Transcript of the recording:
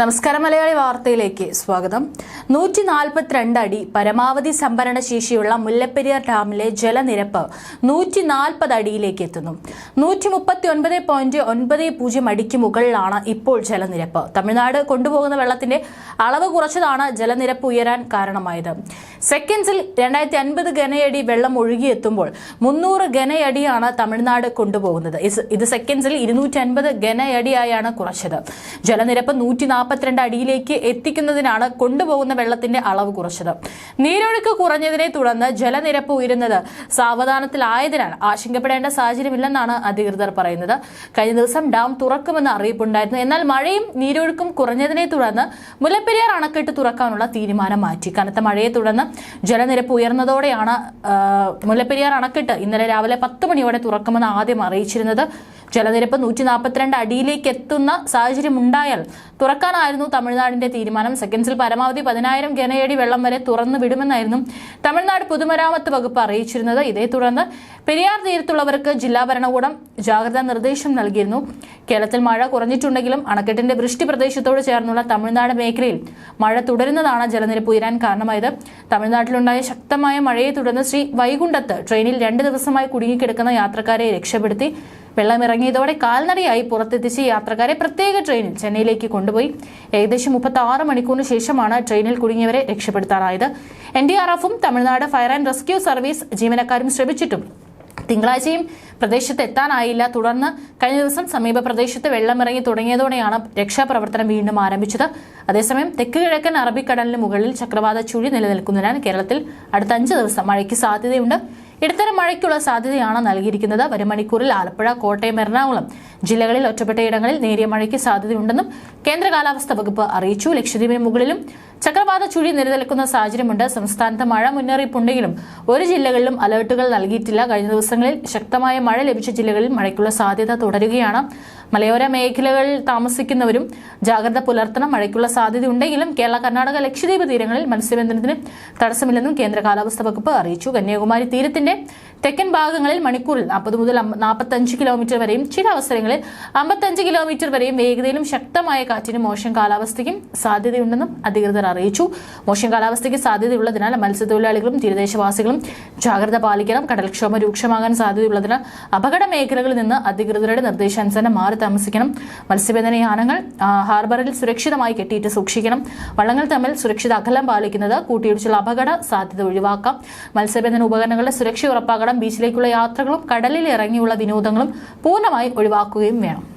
നമസ്കാരം മലയാളി വാർത്തയിലേക്ക് സ്വാഗതം. നൂറ്റി നാൽപ്പത്തിരണ്ട് അടി പരമാവധി സംഭരണ ശേഷിയുള്ള മുല്ലപ്പെരിയാർ ഡാമിലെ ജലനിരപ്പ് നൂറ്റി നാൽപ്പത് അടിയിലേക്ക് എത്തുന്നു. നൂറ്റി മുപ്പത്തി ഒൻപത് പോയിന്റ് ഒൻപത് പൂജ്യം അടിക്ക് മുകളിലാണ് ഇപ്പോൾ ജലനിരപ്പ്. തമിഴ്നാട് കൊണ്ടുപോകുന്ന വെള്ളത്തിന്റെ അളവ് കുറച്ചതാണ് ജലനിരപ്പ് ഉയരാൻ കാരണമായത്. സെക്കൻഡ്സിൽ രണ്ടായിരത്തി അൻപത് ഘനയടി വെള്ളം ഒഴുകിയെത്തുമ്പോൾ മുന്നൂറ് ഘനയടിയാണ് തമിഴ്നാട് കൊണ്ടുപോകുന്നത്. ഇത് സെക്കൻഡ്സിൽ ഇരുന്നൂറ്റി അൻപത് ഘനയടിയായാണ് കുറച്ചത്. ജലനിരപ്പ് നൂറ്റി നാൽപ്പത്തിരണ്ട് അടിയിലേക്ക് എത്തിക്കുന്നതിനാണ് കൊണ്ടുപോകുന്ന വെള്ളത്തിന്റെ അളവ് കുറച്ചത്. നീരൊഴുക്ക് കുറഞ്ഞതിനെ തുടർന്ന് ജലനിരപ്പ് ഉയരുന്നത് സാവധാനത്തിലായതിനാൽ ആശങ്കപ്പെടേണ്ട സാഹചര്യമില്ലെന്നാണ് അധികൃതർ പറയുന്നത്. കഴിഞ്ഞ ദിവസം ഡാം തുറക്കുമെന്ന് അറിയിപ്പുണ്ടായിരുന്നു. എന്നാൽ മഴയും നീരൊഴുക്കും കുറഞ്ഞതിനെ തുടർന്ന് മുല്ലപ്പെരിയാർ അണക്കെട്ട് തുറക്കാനുള്ള തീരുമാനം മാറ്റി. കനത്ത മഴയെ തുടർന്ന് ജലനിരപ്പ് ഉയർന്നതോടെയാണ് മുല്ലപ്പെരിയാർ അണക്കെട്ട് ഇന്നലെ രാവിലെ പത്ത് മണിയോടെ തുറക്കുമെന്ന് ആദ്യം അറിയിച്ചിരുന്നത്. ജലനിരപ്പ് നൂറ്റി നാൽപ്പത്തിരണ്ട് അടിയിലേക്ക് എത്തുന്ന സാഹചര്യം ഉണ്ടായാൽ തുറക്കാനായിരുന്നു തമിഴ്നാടിന്റെ തീരുമാനം. സെക്കൻഡ്സിൽ പരമാവധി പതിനായിരം ഘനയടി വെള്ളം വരെ തുറന്നു വിടുമെന്നായിരുന്നു തമിഴ്നാട് പൊതുമരാമത്ത് വകുപ്പ് അറിയിച്ചിരുന്നത്. ഇതേ തുടർന്ന് പെരിയാർ തീരത്തുള്ളവർക്ക് ജില്ലാ ഭരണകൂടം ജാഗ്രതാ നിർദ്ദേശം നൽകിയിരുന്നു. കേരളത്തിൽ മഴ കുറഞ്ഞിട്ടുണ്ടെങ്കിലും അണക്കെട്ടിന്റെ വൃഷ്ടി പ്രദേശത്തോട് ചേർന്നുള്ള തമിഴ്നാട് മേഖലയിൽ മഴ തുടരുന്നതാണ് ജലനിരപ്പ് ഉയരാൻ കാരണമായത്. തമിഴ്നാട്ടിലുണ്ടായ ശക്തമായ മഴയെ തുടർന്ന് ശ്രീ വൈകുണ്ഠത്ത് ട്രെയിനിൽ രണ്ട് ദിവസമായി കുടുങ്ങിക്കിടക്കുന്ന യാത്രക്കാരെ രക്ഷപ്പെടുത്തി. വെള്ളമിറങ്ങിയതോടെ കാൽനടയായി പുറത്തെത്തിച്ച് യാത്രക്കാരെ പ്രത്യേക ട്രെയിനിൽ ചെന്നൈയിലേക്ക് കൊണ്ടുപോയി. ഏകദേശം മുപ്പത്തി ആറ് മണിക്കൂറിന് ശേഷമാണ് ട്രെയിനിൽ കുടുങ്ങിയവരെ രക്ഷപ്പെടുത്താറായത്. എൻ ഡി ആർ എഫും Tamil Nadu fire and rescue service ജീവനക്കാരും ശ്രമിച്ചിട്ടും തിങ്കളാഴ്ചയും പ്രദേശത്ത് എത്താനായില്ല തുടർന്ന് കഴിഞ്ഞ ദിവസം സമീപ പ്രദേശത്ത് വെള്ളമിറങ്ങി തുടങ്ങിയതോടെയാണ് രക്ഷാപ്രവർത്തനം വീണ്ടും ആരംഭിച്ചത്. അതേസമയം തെക്ക് കിഴക്കൻ അറബിക്കടലിന് മുകളിൽ ചക്രവാത ചുഴി നിലനിൽക്കുന്നതിനാൽ കേരളത്തിൽ അടുത്ത അഞ്ച് ദിവസം മഴയ്ക്ക് സാധ്യതയുണ്ട്. ഇടത്തരം മഴയ്ക്കുള്ള സാധ്യതയാണ് നൽകിയിരിക്കുന്നത്. വരും മണിക്കൂറിൽ ആലപ്പുഴ കോട്ടയം എറണാകുളം ജില്ലകളിൽ ഒറ്റപ്പെട്ടയിടങ്ങളിൽ നേരിയ മഴയ്ക്ക് സാധ്യതയുണ്ടെന്നും കേന്ദ്ര കാലാവസ്ഥാ വകുപ്പ് അറിയിച്ചു. ലക്ഷദ്വീപിന് മുകളിലും ചക്രവാത ചുഴി നിലനിൽക്കുന്ന സാഹചര്യമുണ്ട്. സംസ്ഥാനത്ത് മഴ മുന്നറിയിപ്പുണ്ടെങ്കിലും ഒരു ജില്ലകളിലും അലർട്ടുകൾ നൽകിയിട്ടില്ല. കഴിഞ്ഞ ദിവസങ്ങളിൽ ശക്തമായ മഴ ലഭിച്ച ജില്ലകളിൽ മഴയ്ക്കുള്ള സാധ്യത തുടരുകയാണ്. മലയോര മേഖലകളിൽ താമസിക്കുന്നവരും ജാഗ്രത പുലർത്തണം. മഴയ്ക്കുള്ള സാധ്യതയുണ്ടെങ്കിലും കേരള കർണാടക ലക്ഷദ്വീപ് തീരങ്ങളിൽ മത്സ്യബന്ധനത്തിന് തടസ്സമില്ലെന്നും കേന്ദ്ര കാലാവസ്ഥാ വകുപ്പ് അറിയിച്ചു. കന്യാകുമാരി തീരത്തിന്റെ തെക്കൻ ഭാഗങ്ങളിൽ മണിക്കൂറിൽ നാൽപ്പത് മുതൽ നാൽപ്പത്തഞ്ച് കിലോമീറ്റർ വരെയും ചില അവസരങ്ങളിൽ അമ്പത്തഞ്ച് കിലോമീറ്റർ വരെയും വേഗതയിലും ശക്തമായ കാറ്റിനും മോശം കാലാവസ്ഥയ്ക്കും സാധ്യതയുണ്ടെന്നും അധികൃതർ അറിയിച്ചു. മോശം കാലാവസ്ഥയ്ക്ക് സാധ്യതയുള്ളതിനാൽ മത്സ്യത്തൊഴിലാളികളും തീരദേശവാസികളും ജാഗ്രത പാലിക്കണം. കടൽക്ഷോഭം രൂക്ഷമാകാൻ സാധ്യതയുള്ളതിനാൽ അപകട മേഖലകളിൽ നിന്ന് അധികൃതരുടെ നിർദ്ദേശാനുസരണം മാറി താമസിക്കണം. മത്സ്യബന്ധന യാനങ്ങൾ ഹാർബറിൽ സുരക്ഷിതമായി കെട്ടിയിട്ട് സൂക്ഷിക്കണം. വള്ളങ്ങൾ തമ്മിൽ സുരക്ഷിത അകലം പാലിക്കുന്നത് കൂട്ടിയിടിച്ചുള്ള അപകട സാധ്യത ഒഴിവാക്കാം. മത്സ്യബന്ധന ഉപകരണങ്ങളുടെ സുരക്ഷ ഉറപ്പാക്കണം. ബീച്ചിലേക്കുള്ള യാത്രകളും കടലിൽ ഇറങ്ങിയുള്ള വിനോദങ്ങളും പൂർണമായി ഒഴിവാക്കുകയും വേണം.